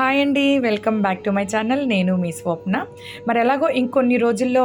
Hi అండి welcome back to my channel. నేను మీ స్వప్న. మరి ఎలాగో ఇంకొన్ని రోజుల్లో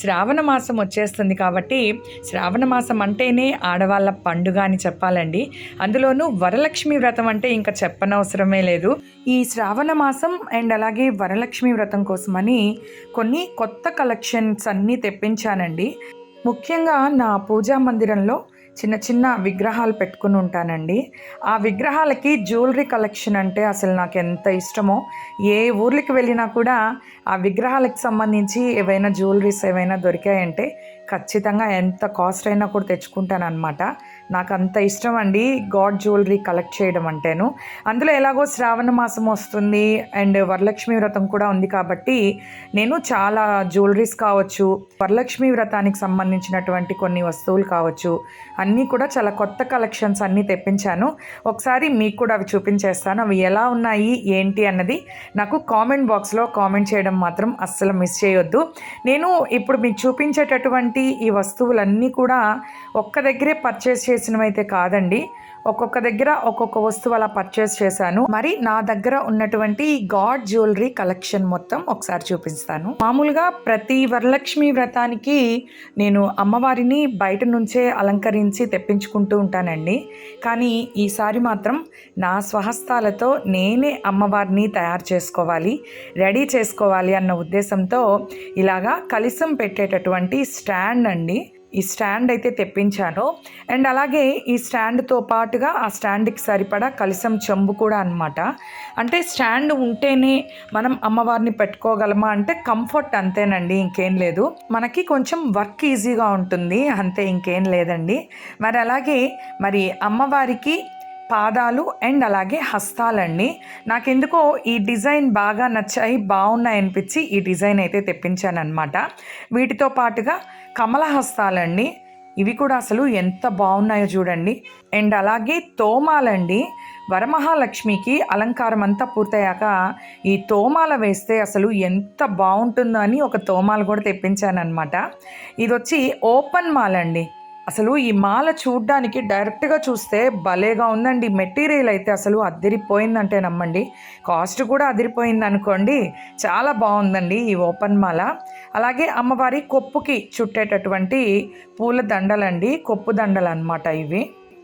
శ్రావణ మాసం వచ్చేస్తుంది కాబట్టి శ్రావణ మాసం అంటేనే ఆడవాళ్ళ పండుగ అని చెప్పాలండి. అందులోనూ వరలక్ష్మి వ్రతం అంటే ఇంకా చెప్పనవసరమే లేదు. ఈ శ్రావణ మాసం అండ్ అలాగే వరలక్ష్మి వ్రతం కోసమని కొన్ని కొత్త కలెక్షన్స్ అన్నీ తెప్పించానండి. ముఖ్యంగా నా పూజా మందిరంలో చిన్న చిన్న విగ్రహాలు పెట్టుకుని ఉంటానండి. ఆ విగ్రహాలకి జ్యువెలరీ కలెక్షన్ అంటే అసలు నాకు ఎంత ఇష్టమో ఏ ఊర్లకి వెళ్ళినా కూడా ఆ విగ్రహాలకు సంబంధించి ఏవైనా జ్యువెలరీస్ ఏవైనా దొరికాయంటే ఖచ్చితంగా ఎంత కాస్ట్ అయినా కూడా తెచ్చుకుంటానమాట నాకు అంత ఇష్టం అండి గాడ్ జ్యువెలరీ కలెక్ట్ చేయడం అంటేను. అందులో ఎలాగో శ్రావణ మాసం వస్తుంది అండ్ వరలక్ష్మి వ్రతం కూడా ఉంది కాబట్టి నేను చాలా జ్యువెలరీస్ కావచ్చు వరలక్ష్మి వ్రతానికి సంబంధించినటువంటి కొన్ని వస్తువులు కావచ్చు అన్నీ కూడా చాలా కొత్త కలెక్షన్స్ అన్నీ తెప్పించాను. ఒకసారి మీకు కూడా అవి చూపించేస్తాను. అవి ఎలా ఉన్నాయి ఏంటి అన్నది నాకు కామెంట్ బాక్స్లో కామెంట్ చేయడం మాత్రం అస్సలు మిస్ చేయొద్దు. నేను ఇప్పుడు మీకు చూపించేటటువంటి ఈ వస్తువులన్నీ కూడా ఒక్క దగ్గరే పర్చేస్ చేసినవి అయితే కాదండి. ఒక్కొక్క దగ్గర ఒక్కొక్క వస్తువు అలా పర్చేస్ చేశాను. మరి నా దగ్గర ఉన్నటువంటి గాడ్ జ్యువెలరీ కలెక్షన్ మొత్తం ఒకసారి చూపిస్తాను. మామూలుగా ప్రతి వరలక్ష్మి వ్రతానికి నేను అమ్మవారిని బయట నుంచే అలంకరించి తెప్పించుకుంటూ ఉంటానండి. కానీ ఈసారి మాత్రం నా స్వహస్తాలతో నేనే అమ్మవారిని తయారు చేసుకోవాలి రెడీ చేసుకోవాలి అన్న ఉద్దేశంతో ఇలాగా కలిసం పెట్టేటటువంటి స్టాండ్ అండి. ఈ స్టాండ్ అయితే తెప్పించాను. అండ్ అలాగే ఈ స్టాండ్తో పాటుగా ఆ స్టాండ్కి సరిపడా కలిసం చెంబు కూడా అనమాట అంటే స్టాండ్ ఉంటేనే మనం అమ్మవారిని పెట్టుకోగలమా అంటే కంఫర్ట్ అంతేనండి ఇంకేం లేదు. మనకి కొంచెం వర్క్ ఈజీగా ఉంటుంది అంతే ఇంకేం లేదండి. మరి అలాగే మరి అమ్మవారికి పాదాలు అండ్ అలాగే హస్తాలండి. నాకెందుకో ఈ డిజైన్ బాగా నచ్చాయి బాగున్నాయి అనిపించి ఈ డిజైన్ అయితే తెప్పించాను అనమాట వీటితో పాటుగా కమల హస్తాలండి ఇవి కూడా అసలు ఎంత బాగున్నాయో చూడండి. అండ్ అలాగే తోమాలండి. వరమహాలక్ష్మికి అలంకారం అంతా పూర్తయ్యాక ఈ తోమాల వేస్తే అసలు ఎంత బాగుంటుందో అని ఒక తోమాలు కూడా తెప్పించాను అనమాట ఇది వచ్చి ఓపెన్ మాల్ అండి అసలు ఈ మాల చూడ్డానికి డైరెక్ట్గా చూస్తే భలేగా ఉందండి. మెటీరియల్ అయితే అసలు అదిరిపోయిందంటే నమ్మండి. కాస్ట్ కూడా అదిరిపోయింది అనుకోండి చాలా బాగుందండి ఈ ఓపెన్ మాల. అలాగే అమ్మవారి కొప్పుకి చుట్టేటటువంటి పూల దండలండి. కొప్పు దండలు అనమాట ఇవి.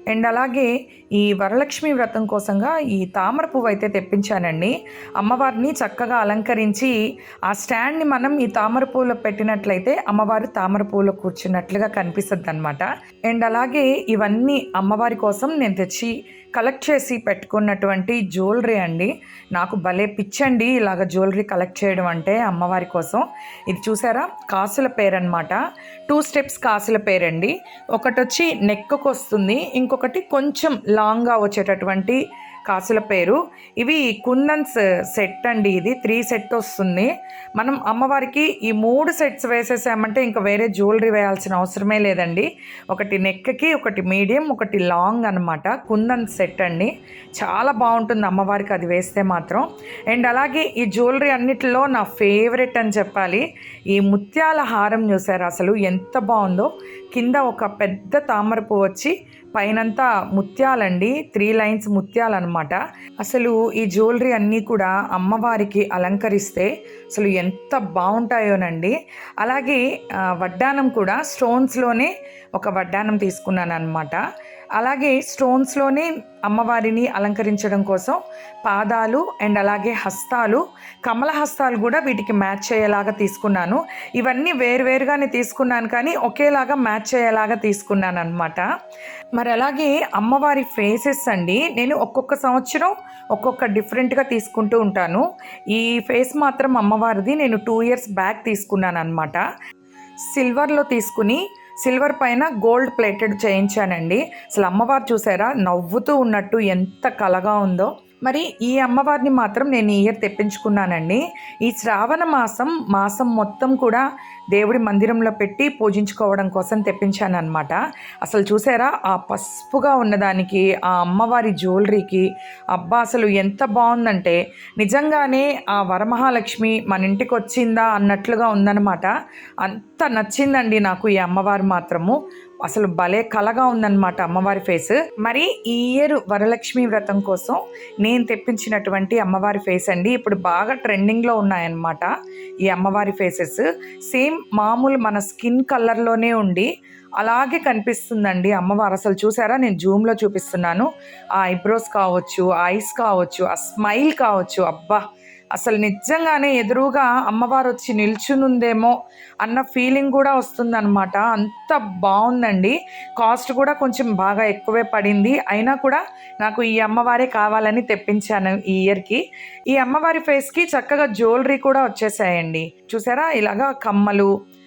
అండ్ అలాగే ఈ వరలక్ష్మి వ్రతం కోసంగా ఈ తామర పువ్వు అయితే తెప్పించానండి. అమ్మవారిని చక్కగా అలంకరించి ఆ స్టాండ్ని మనం ఈ తామర పువ్వులో పెట్టినట్లయితే అమ్మవారు తామర పువ్వులో కూర్చున్నట్లుగా కనిపిస్తుంది అనమాట అండ్ అలాగే ఇవన్నీ అమ్మవారి కోసం నేను తెచ్చి కలెక్ట్ చేసి పెట్టుకున్నటువంటి జ్యువెలరీ అండి. నాకు భలే పిచ్చండి ఇలాగ జ్యువెలరీ కలెక్ట్ చేయడం అంటే అమ్మవారి కోసం. ఇది చూసారా? కాసుల పేరు అనమాట టూ స్టెప్స్ కాసుల పేరండి. ఒకటి వచ్చి నెక్కు వస్తుంది ఇంకొకటి కొంచెం లాంగ్గా వచ్చేటటువంటి కాసుల పేరు. ఇవి కుందన్స్ సెట్ అండి ఇది. త్రీ సెట్ వస్తుంది. మనం అమ్మవారికి ఈ మూడు సెట్స్ వేసేసామంటే ఇంకా వేరే జ్యువెలరీ వేయాల్సిన అవసరమే లేదండి. ఒకటి నెక్కి ఒకటి మీడియం ఒకటి లాంగ్ అనమాట కుందన్ సెట్ అండి. చాలా బాగుంటుంది అమ్మవారికి అది వేస్తే మాత్రం. అండ్ అలాగే ఈ జ్యువెలరీ అన్నిటిలో నా ఫేవరెట్ అని చెప్పాలి. ఈ ముత్యాల హారం చూసారు అసలు? ఎంత బాగుందో. కింద ఒక పెద్ద తామర పువ్వు వచ్చి పైనంతా ముత్యాలండి త్రీ లైన్స్ ముత్యాలు అనమాట అసలు ఈ జ్యువెలరీ అన్నీ కూడా అమ్మవారికి అలంకరిస్తే అసలు ఎంత బాగుంటాయోనండి. అలాగే వడ్డానం కూడా స్టోన్స్లోనే ఒక వడ్డానం తీసుకున్నాను అనమాట అలాగే స్టోన్స్లోనే అమ్మవారిని అలంకరించడం కోసం పాదాలు అండ్ అలాగే హస్తాలు కమల హస్తాలు కూడా వీటికి మ్యాచ్ అయ్యేలాగా తీసుకున్నాను. ఇవన్నీ వేరువేరుగానే తీసుకున్నాను కానీ ఒకేలాగా మ్యాచ్ అయ్యేలాగా తీసుకున్నాను అనమాట మరి అలాగే అమ్మవారి ఫేసెస్ అండి నేను ఒక్కొక్క సంవత్సరం ఒక్కొక్క డిఫరెంట్గా తీసుకుంటూ ఉంటాను. ఈ ఫేస్ మాత్రం అమ్మవారిది నేను టూ ఇయర్స్ బ్యాక్ తీసుకున్నాను అనమాట సిల్వర్లో తీసుకుని సిల్వర్ పైన గోల్డ్ ప్లేటెడ్ చేయించానండి. అసలు అమ్మవారు చూసారా? నవ్వుతూ ఉన్నట్టు ఎంత కలగా ఉందో. మరి ఈ అమ్మవారిని మాత్రం నేను ఈ ఇయర్ తెప్పించుకున్నానండి. ఈ శ్రావణ మాసం మాసం మొత్తం కూడా దేవుడి మందిరంలో పెట్టి పూజించుకోవడం కోసం తెప్పించాను అనమాట అసలు చూసారా? ఆ పసుపుగా ఉన్నదానికి ఆ అమ్మవారి జ్యువెలరీకి అబ్బా అసలు ఎంత బాగుందంటే నిజంగానే ఆ వరమహాలక్ష్మి మన ఇంటికి వచ్చిందా అన్నట్లుగా ఉందన్నమాట. అంత నచ్చిందండి నాకు ఈ అమ్మవారు మాత్రము. అసలు భలే కలగా ఉందన్నమాట అమ్మవారి ఫేస్. మరి ఈ ఇయర్ వరలక్ష్మి వ్రతం కోసం నేను తెప్పించినటువంటి అమ్మవారి ఫేస్ అండి ఇప్పుడు బాగా ట్రెండింగ్లో ఉన్నాయన్నమాట ఈ అమ్మవారి ఫేసెస్. సేమ్ మామూలు మన స్కిన్ కలర్లోనే ఉండి అలాగే కనిపిస్తుందండి అమ్మవారు. అసలు చూసారా? నేను జూమ్లో చూపిస్తున్నాను. ఆ ఐబ్రోస్ కావచ్చు ఆ ఐస్ కావచ్చు ఆ స్మైల్ కావచ్చు. అబ్బా! అసలు నిజంగానే ఎదురుగా అమ్మవారు వచ్చి నిల్చునుందేమో అన్న ఫీలింగ్ కూడా వస్తుందన్నమాట. అంత బాగుందండి. కాస్ట్ కూడా కొంచెం బాగా ఎక్కువే పడింది. అయినా కూడా నాకు ఈ అమ్మవారే కావాలని తెప్పించాను ఈ ఇయర్కి ఈ అమ్మవారి ఫేస్కి చక్కగా జ్యువెలరీ కూడా వచ్చేసాయండి. చూసారా? ఇలాగా కమ్మలు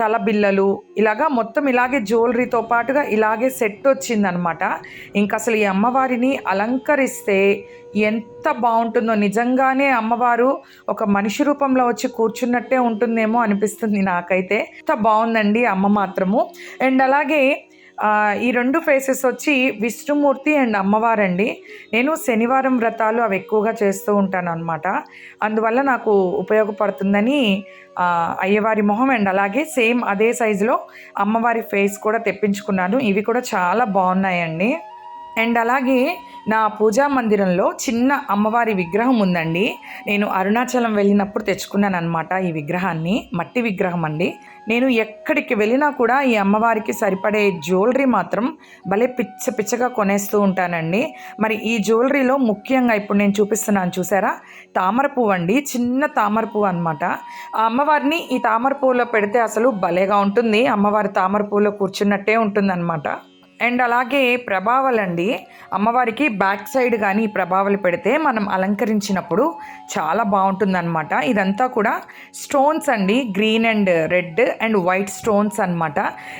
తల బిల్లలు ఇలాగా మొత్తం ఇలాగే జ్యువెలరీతో పాటుగా ఇలాగే సెట్ వచ్చిందనమాట. ఇంక అసలు ఈ అమ్మవారిని అలంకరిస్తే ఎంత బాగుంటుందో. నిజంగానే అమ్మవారు ఒక మనిషి రూపంలో వచ్చి కూర్చున్నట్టే ఉంటుందేమో అనిపిస్తుంది నాకైతే. ఎంత బాగుందండి అమ్మ మాత్రము. అండ్ అలాగే ఈ రెండు ఫేసెస్ వచ్చి విష్ణుమూర్తి అండ్ అమ్మవారండి. నేను శనివారం వ్రతాలు అవి ఎక్కువగా చేస్తూ ఉంటాను అనమాట అందువల్ల నాకు ఉపయోగపడుతుందని అయ్యవారి మొహం అండ్ అలాగే సేమ్ అదే సైజులో అమ్మవారి ఫేస్ కూడా తెప్పించుకున్నాను. ఇవి కూడా చాలా బాగున్నాయండి. అండ్ అలాగే నా పూజా మందిరంలో చిన్న అమ్మవారి విగ్రహం ఉందండి. నేను అరుణాచలం వెళ్ళినప్పుడు తెచ్చుకున్నాను అనమాట ఈ విగ్రహాన్ని. మట్టి విగ్రహం అండి. నేను ఎక్కడికి వెళ్ళినా కూడా ఈ అమ్మవారికి సరిపడే జ్యువెలరీ మాత్రం భలే పిచ్చ పిచ్చగా కొనేస్తూ ఉంటానండి. మరి ఈ జ్యువెలరీలో ముఖ్యంగా ఇప్పుడు నేను చూపిస్తున్నాను చూసారా? తామర పువ్వు అండి. చిన్న తామర పువ్వు అనమాట ఆ అమ్మవారిని ఈ తామర పువ్వులో పెడితే అసలు భలేగా ఉంటుంది. అమ్మవారి తామర పువ్వులో కూర్చున్నట్టే ఉంటుందన్నమాట. అండ్ అలాగే ప్రభావాలండి. అమ్మవారికి బ్యాక్ సైడ్ కానీ ప్రభావాలు పెడితే మనం అలంకరించినప్పుడు చాలా బాగుంటుందన్నమాట. ఇదంతా కూడా స్టోన్స్ అండి. Green and red and white stones అన్నమాట.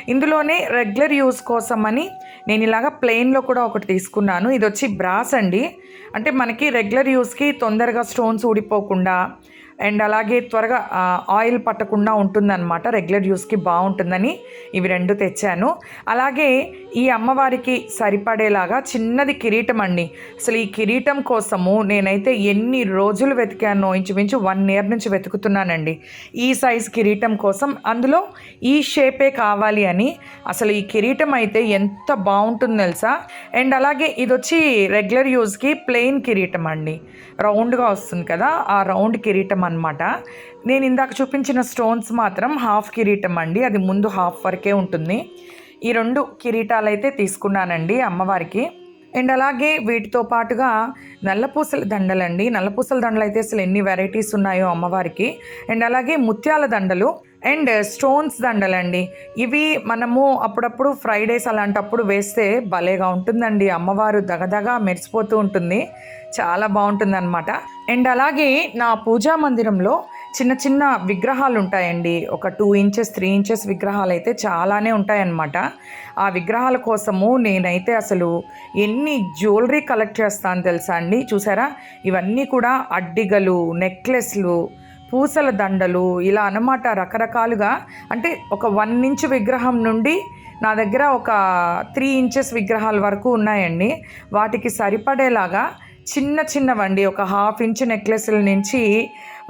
ఇందులోనే రెగ్యులర్ యూస్ కోసం అని నేను ఇలాగ ప్లెయిన్లో కూడా ఒకటి తీసుకున్నాను. ఇది వచ్చి బ్రాస్ అండి. అంటే మనకి రెగ్యులర్ యూస్కి తొందరగా స్టోన్స్ ఊడిపోకుండా అండ్ అలాగే త్వరగా ఆయిల్ పట్టకుండా ఉంటుందన్నమాట. రెగ్యులర్ యూస్కి బాగుంటుందని ఇవి రెండు తెచ్చాను. అలాగే ఈ అమ్మవారికి సరిపడేలాగా చిన్నది కిరీటం అండి. అసలు ఈ కిరీటం కోసము నేనైతే ఎన్ని రోజులు వెతికానో ఇంచుమించు వన్ ఇయర్ నుంచి వెతుకుతున్నానండి. ఈ సైజ్ కిరీటం కోసం అందులో ఈ షేపే కావాలి అని అసలు ఈ కిరీటం అయితే ఎంత బాగుంటుందో తెలుసా? అండ్ అలాగే ఇది వచ్చి రెగ్యులర్ యూస్కి ప్లెయిన్ కిరీటం అండి. రౌండ్గా వస్తుంది కదా ఆ రౌండ్ కిరీటం అన్నమాట. నేను ఇందాక చూపించిన స్టోన్స్ మాత్రం హాఫ్ కిరీటం అండి. అది ముందు హాఫ్ వరకే ఉంటుంది. ఈ రెండు కిరీటాలు అయితే తీసుకున్నానండి అమ్మవారికి. అండ్ అలాగే వీటితో పాటుగా నల్లపూసల దండలండి. నల్లపూసల దండలు అయితే అసలు ఎన్ని వెరైటీస్ ఉన్నాయో అమ్మవారికి. అండ్ అలాగే ముత్యాల దండలు. అండ్ స్టోన్స్ దండలండి. ఇవి మనము అప్పుడప్పుడు ఫ్రైడేస్ అలాంటప్పుడు వేస్తే భలేగా ఉంటుందండి. అమ్మవారు దగదగా మెరిసిపోతూ ఉంటుంది. చాలా బాగుంటుంది అనమాట అండ్ అలాగే నా పూజా మందిరంలో చిన్న చిన్న విగ్రహాలు ఉంటాయండి. ఒక టూ ఇంచెస్ త్రీ ఇంచెస్ విగ్రహాలు అయితే చాలానే ఉంటాయన్నమాట. ఆ విగ్రహాల కోసము నేనైతే అసలు ఎన్ని జ్యువెలరీ కలెక్ట్ చేస్తాను తెలుసా అండి? చూసారా? ఇవన్నీ కూడా అడ్డిగలు నెక్లెస్లు పూసల దండలు ఇలా అన్నమాట రకరకాలుగా. అంటే ఒక వన్ ఇంచ్ విగ్రహం నుండి నా దగ్గర ఒక త్రీ ఇంచెస్ విగ్రహాల వరకు ఉన్నాయండి. వాటికి సరిపడేలాగా చిన్న చిన్నవండి. ఒక హాఫ్ ఇంచ్ నెక్లెస్ల నుంచి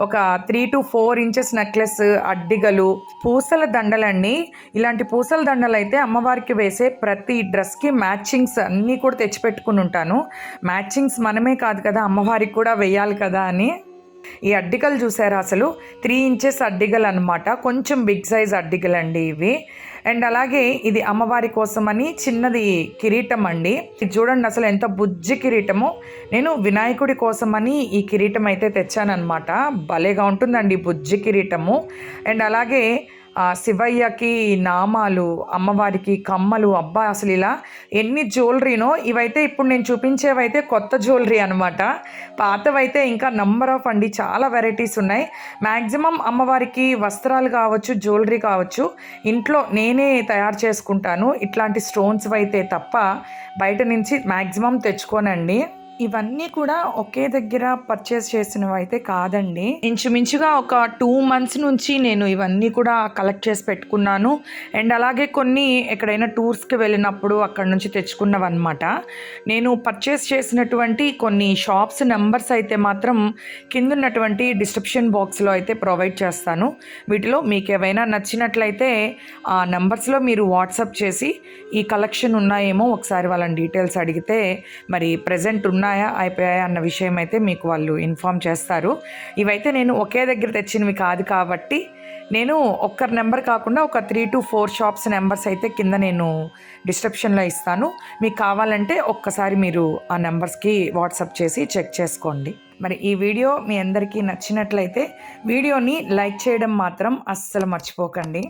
ఒక three to four inches necklace అడ్డిగలు పూసల దండలండి. ఇలాంటి పూసల దండలు అయితే అమ్మవారికి వేసే ప్రతి డ్రెస్కి మ్యాచింగ్స్ అన్నీ కూడా తెచ్చిపెట్టుకుని ఉంటాను. మ్యాచింగ్స్ మనమే కాదు కదా అమ్మవారికి కూడా వేయాలి కదా అని. ఈ అడ్డికలు చూసారా అసలు? త్రీ ఇంచెస్ అడ్డిగలు అనమాట కొంచెం బిగ్ సైజ్ అడ్డిగలు అండి ఇవి. అండ్ అలాగే ఇది అమ్మవారి కోసమని చిన్నది కిరీటం అండి ఇది చూడండి అసలు ఎంత బుజ్జి కిరీటము. నేను వినాయకుడి కోసమని ఈ కిరీటం అయితే తెచ్చానమాట భలేగా ఉంటుందండి బుజ్జి కిరీటము. అండ్ అలాగే శివయ్యకి నామాలు అమ్మవారికి కమ్మలు అబ్బా అసలు ఇలా ఎన్ని జ్యువెలరీనో ఇవైతే ఇప్పుడు నేను చూపించేవైతే కొత్త జ్యువెలరీ అనమాట పాతవైతే ఇంకా నంబర్ ఆఫ్ అండి చాలా వెరైటీస్ ఉన్నాయి. మ్యాక్సిమం అమ్మవారికి వస్త్రాలు కావచ్చు జ్యువెలరీ కావచ్చు ఇంట్లో నేనే తయారు చేసుకుంటాను. ఇట్లాంటి స్టోన్స్ అయితే తప్ప బయట నుంచి మ్యాక్సిమం తెచ్చుకోనండి. ఇవన్నీ కూడా ఒకే దగ్గర పర్చేస్ చేసినవి అయితే కాదండి. ఇంచుమించుగా ఒక టూ మంత్స్ నుంచి నేను ఇవన్నీ కూడా కలెక్ట్ చేసి పెట్టుకున్నాను. అండ్ అలాగే కొన్ని ఎక్కడైనా టూర్స్కి వెళ్ళినప్పుడు అక్కడ నుంచి తెచ్చుకున్నవన్నమాట. నేను పర్చేస్ చేసినటువంటి కొన్ని షాప్స్ నెంబర్స్ అయితే మాత్రం కింద ఉన్నటువంటి డిస్క్రిప్షన్ బాక్స్లో అయితే ప్రొవైడ్ చేస్తాను. వీటిలో మీకు ఏవైనా నచ్చినట్లయితే ఆ నెంబర్స్లో మీరు వాట్సాప్ చేసి ఈ కలెక్షన్ ఉన్నాయేమో ఒకసారి వాళ్ళని డీటెయిల్స్ అడిగితే మరి ప్రజెంట్ ఉన్నాయా అయిపోయాయా అన్న విషయం అయితే మీకు వాళ్ళు ఇన్ఫామ్ చేస్తారు. ఇవైతే నేను ఒకే దగ్గర తెచ్చినవి కాదు కాబట్టి నేను ఒక్కరి నెంబర్ కాకుండా ఒక three to four shops numbers అయితే కింద నేను డిస్క్రిప్షన్లో ఇస్తాను. మీకు కావాలంటే ఒక్కసారి మీరు ఆ నెంబర్స్కి వాట్సాప్ చేసి చెక్ చేసుకోండి. మరి ఈ వీడియో మీ అందరికీ నచ్చినట్లయితే వీడియోని లైక్ చేయడం మాత్రం అస్సలు మర్చిపోకండి.